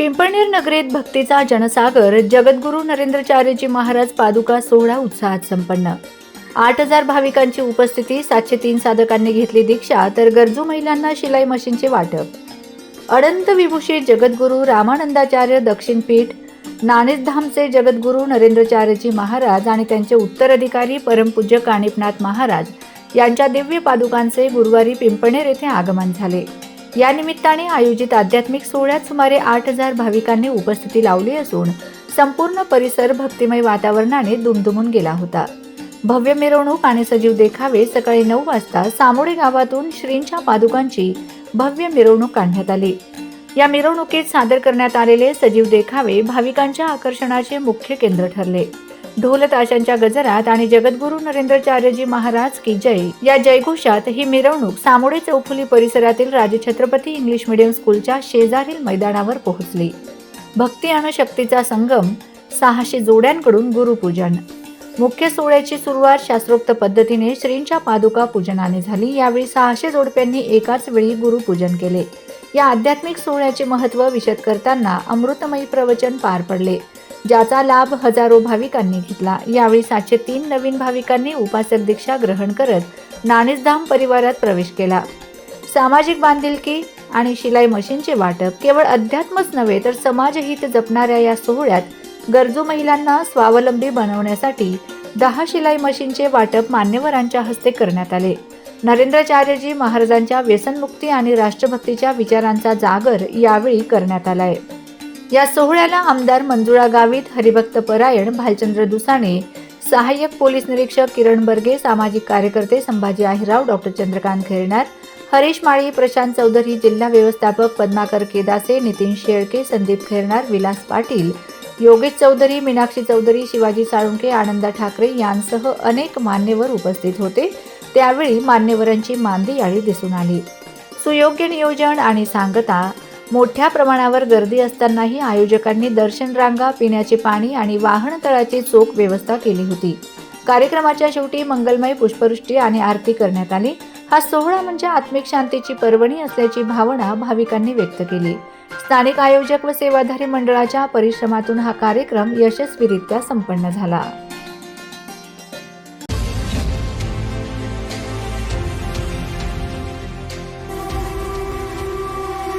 पिंपळनेर नगरीत भक्तीचा जनसागर जगद्गुरू नरेंद्रचार्यजी महाराज पादुका सोहळा उत्साहात संपन्न. आठ हजार भाविकांची उपस्थिती सातशे तीन साधकांनी घेतली दीक्षा तर गरजू महिलांना शिलाई मशीनचे वाटप. अनंत विभूषित जगद्गुरू रामानंदाचार्य दक्षिणपीठ नाणेसधामचे जगद्गुरू नरेंद्रचार्यजी महाराज आणि त्यांचे उत्तराधिकारी परमपूज्य कानिपनाथ महाराज यांच्या दिव्य पादुकांचे गुरुवारी पिंपणेर येथे आगमन झाले. या निमित्ताने आयोजित आध्यात्मिक सोहळ्यात सुमारे आठ हजार भाविकांनी उपस्थिती लावली असून संपूर्ण परिसर भक्तिमय वातावरणाने दुमदुमून गेला होता. भव्य मिरवणूक आणि सजीव देखावे सकाळी नऊ वाजता सामोडे गावातून श्रींच्या पादुकांची भव्य मिरवणूक काढण्यात आली. या मिरवणुकीत सादर करण्यात आलेले सजीव देखावे भाविकांच्या आकर्षणाचे मुख्य केंद्र ठरले. ढोल ताशांच्या गजरात आणि जगद्गुरु नरेंद्रचार्यजी महाराज की जय. या जयघोषात ही मिरवणूक सामोडे चौफुली परिसरातील राजछत्रपती इंग्लिश मीडियम स्कूलच्या शेजारील मैदानावर पोहोचली. भक्ती आणि शक्तीचा संगम सहाशे जोड्यांकडून गुरुपूजन. मुख्य सोहळ्याची सुरुवात शास्त्रोक्त पद्धतीने श्रींच्या पादुका पूजनाने झाली. यावेळी सहाशे जोडप्यांनी एकाच वेळी गुरुपूजन केले. या आध्यात्मिक सोहळ्याचे महत्त्व विशद करताना अमृतमयी प्रवचन पार पडले. ज्याचा लाभ हजारो भाविकांनी घेतला. यावेळी सातशे तीन नवीन भाविकांनी उपासक दीक्षा ग्रहण करत नाणेसधाम परिवारात प्रवेश केला. सामाजिक बांधिलकी आणि शिलाई मशीनचे वाटप केवळ अध्यात्मच नव्हे तर समाजहित जपणाऱ्या या सोहळ्यात गरजू महिलांना स्वावलंबी बनवण्यासाठी दहा शिलाई मशीनचे वाटप मान्यवरांच्या हस्ते करण्यात आले. नरेंद्राचार्यजी महाराजांच्या व्यसनमुक्ती आणि राष्ट्रभक्तीच्या विचारांचा जागर यावेळी करण्यात आलाय. या सोहळ्याला आमदार मंजुळा गावित हरिभक्त परायण भालचंद्र दुसाणे सहाय्यक पोलीस निरीक्षक किरण बर्गे सामाजिक कार्यकर्ते संभाजी आहिराव डॉक्टर चंद्रकांत खेरणार हरीश माळी प्रशांत चौधरी जिल्हा व्यवस्थापक पद्माकर केदासे नितीन शेळके संदीप खेरणार विलास पाटील योगेश चौधरी मीनाक्षी चौधरी शिवाजी साळुंके आनंदा ठाकरे यांसह अनेक मान्यवर उपस्थित होते. त्यावेळी मान्यवरांची मांदी याळी दिसून आली. सुयोग्य नियोजन आणि सांगता मोठ्या प्रमाणावर गर्दी असतानाही आयोजकांनी दर्शन रांगा पिण्याचे पाणी आणि वाहनतळाची चोख व्यवस्था केली होती. कार्यक्रमाच्या शेवटी मंगलमय पुष्पवृष्टी आणि आरती करण्यात आली. हा सोहळा म्हणजे आत्मिक शांतीची पर्वणी असल्याची भावना भाविकांनी व्यक्त केली. स्थानिक आयोजक व सेवाधारी मंडळाच्या परिश्रमातून हा कार्यक्रम यशस्वीरित्या संपन्न झाला.